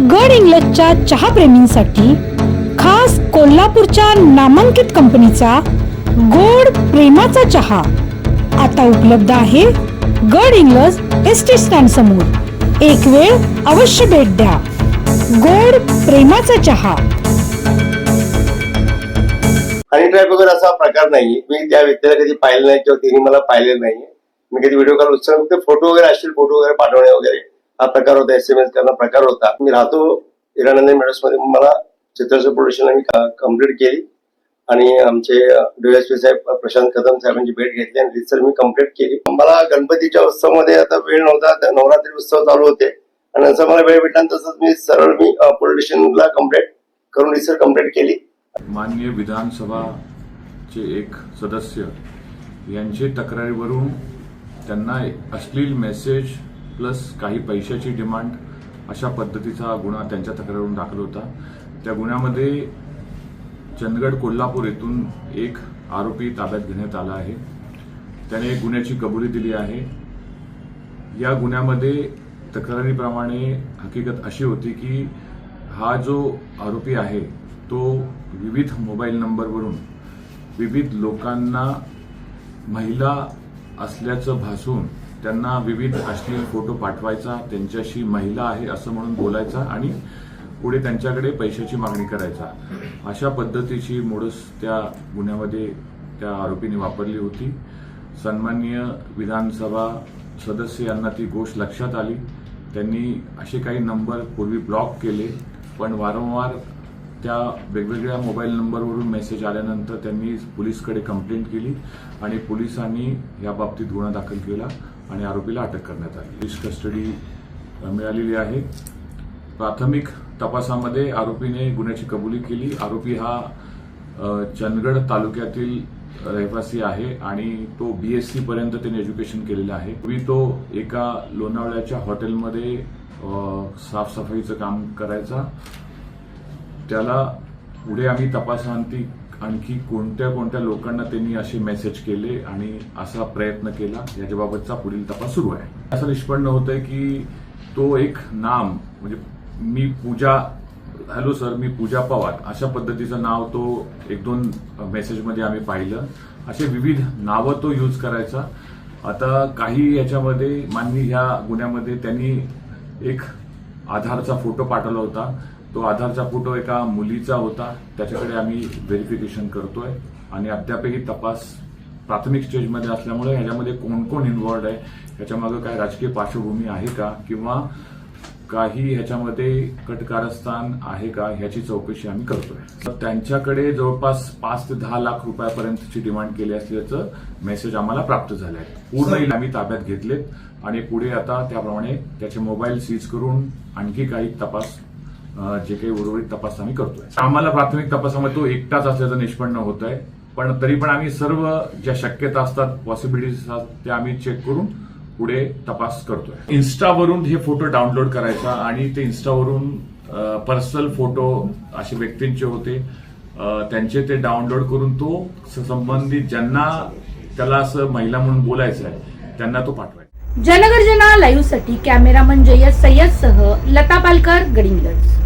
गड इंग्लजच्या चहा प्रेमींसाठी खास कोल्हापूरच्या नामांकित कंपनीचा गोड प्रेमाचा चहा आता उपलब्ध आहे गड इंग्लज एस टी स्टँड समोर. एक वेळ अवश्य भेट द्या. गोड प्रेमाचा चहा. हनी ट्रॅप वगैरे असा प्रकार नाही मी त्या व्यक्तीला कधी पाहिलं नाही किंवा तिने मला पाहिलं नाही मी कधी व्हिडिओ कॉल उचलून ते फोटो वगैरे असतील फोटो वगैरे पाठवणे वगैरे. हा प्रकार होता एस एम एस करणं प्रकार होता. मी राहतो हिरानंद मेडल्समध्ये मला चित्रसर प्रोडक्शनला मी कंप्लीट केली. आणि आमचे डीएसपी साहेब प्रशांत कदम साहेबांची भेट घेतली आणि रिसर मी कंप्लीट केली. मला गणपतीच्या उत्सवामध्ये आता वेळ नव्हता. नवरात्री उत्सव चालू होते. आणि असं मला वेळ भेटला तसंच मी सरळ मी प्रोडक्शनला कंप्लीट करून रिसर कंप्लीट केली. माननीय विधानसभाचे एक सदस्य यांची तक्रारीवरून त्यांना अश्लील मेसेज प्लस काही पैशाची डिमांड अशा पद्धतीचा गुन्हा त्यांच्या तक्रारीवरून दाखल होता. त्या गुन्ह्यामध्ये चंदगड कोल्हापूर येथून एक आरोपी ताब्यात घेण्यात आला आहे. त्याने गुन्ह्याची कबुली दिली आहे. या गुन्ह्यामध्ये तक्रारीप्रमाणे हकीकत अशी होती की हा जो आरोपी आहे तो विविध मोबाईल नंबरवरून विविध लोकांना महिला असल्याचं भासून त्यांना विविध अश्लील फोटो पाठवायचा त्यांच्याशी महिला आहे असं म्हणून बोलायचा आणि पुढे त्यांच्याकडे पैशाची मागणी करायचा. अशा पद्धतीची मोडस त्या गुन्ह्यामध्ये त्या आरोपीने वापरली होती. सन्माननीय विधानसभा सदस्य यांना ती गोष्ट लक्षात आली. त्यांनी असे काही नंबर पूर्वी ब्लॉक केले पण वारंवार त्या वेगवेगळ्या मोबाईल नंबरवरून मेसेज आल्यानंतर त्यांनी पोलीसकडे कंप्लेंट केली आणि पोलिसांनी या बाबतीत गुन्हा दाखल केला. आणि आरोपीला अटक करण्यात आली. पोलीस कस्टडी मिळालेली आहे. प्राथमिक तपासामध्ये आरोपीने गुन्ह्याची कबुली केली. आरोपी हा चंदगड तालुक्यातील रहिवासी आहे आणि तो बीएससी पर्यंत त्याने एज्युकेशन केलेलं आहे. पूर्वी तो एका लोणावळ्याच्या हॉटेलमध्ये साफसफाईचं काम करायचा. त्याला पुढे आम्ही तपासांती आणखी कोणत्या कोणत्या लोकांना त्यांनी असे मेसेज केले आणि असा प्रयत्न केला याच्याबाबतचा पुढील तपास सुरू आहे. असं निष्पन्न होत आहे की तो एक नाम म्हणजे मी पूजा हॅलो सर मी पूजा पवार. अशा पद्धतीचं नाव तो एक दोन मेसेजमध्ये आम्ही पाहिलं. असे विविध नावं तो यूज करायचा. आता काही याच्यामध्ये मानवी ह्या गुन्ह्यामध्ये त्यांनी एक आधारचा फोटो पाठवला होता. तो आधारचा फोटो एका मुलीचा होता. त्याच्याकडे आम्ही व्हेरिफिकेशन करतोय. आणि अद्यापही तपास प्राथमिक स्टेजमध्ये असल्यामुळे ह्याच्यामध्ये कोण कोण इन्व्हॉल्ड आहे ह्याच्यामागे काय राजकीय पार्श्वभूमी आहे का? किंवा काही ह्याच्यामध्ये कटकारस्थान आहे का? ह्याची चौकशी आम्ही करतोय. तर त्यांच्याकडे जवळपास पाच ते दहा लाख रुपयापर्यंतची डिमांड केली असल्याचं मेसेज आम्हाला प्राप्त झालं आहे पूर्ण आम्ही ताब्यात घेतलेत. आणि पुढे आता त्याप्रमाणे त्याचे मोबाईल सीज करून आणखी काही तपास जे काही उर्वरित तपास आम्ही करतोय. आम्हाला प्राथमिक तपासामध्ये तो एकटाच असल्याचं निष्पन्न होत आहे पण तरी पण आम्ही सर्व ज्या शक्यता असतात पॉसिबिलिटीज असतात त्या आम्ही चेक करून पुढे तपास करतोय. इन्स्टावरून हे फोटो डाउनलोड करायचा आणि ते इन्स्टावरून पर्सनल फोटो असे व्यक्तींचे होते. त्यांचे ते डाउनलोड करून तो संबंधित ज्यांना त्याला असं महिला म्हणून बोलायचं आहे त्यांना तो पाठवायचा. जनगर्जना लाईव्हसाठी कॅमेरामन जयस सय्यद सह लता पालकर गडिंगज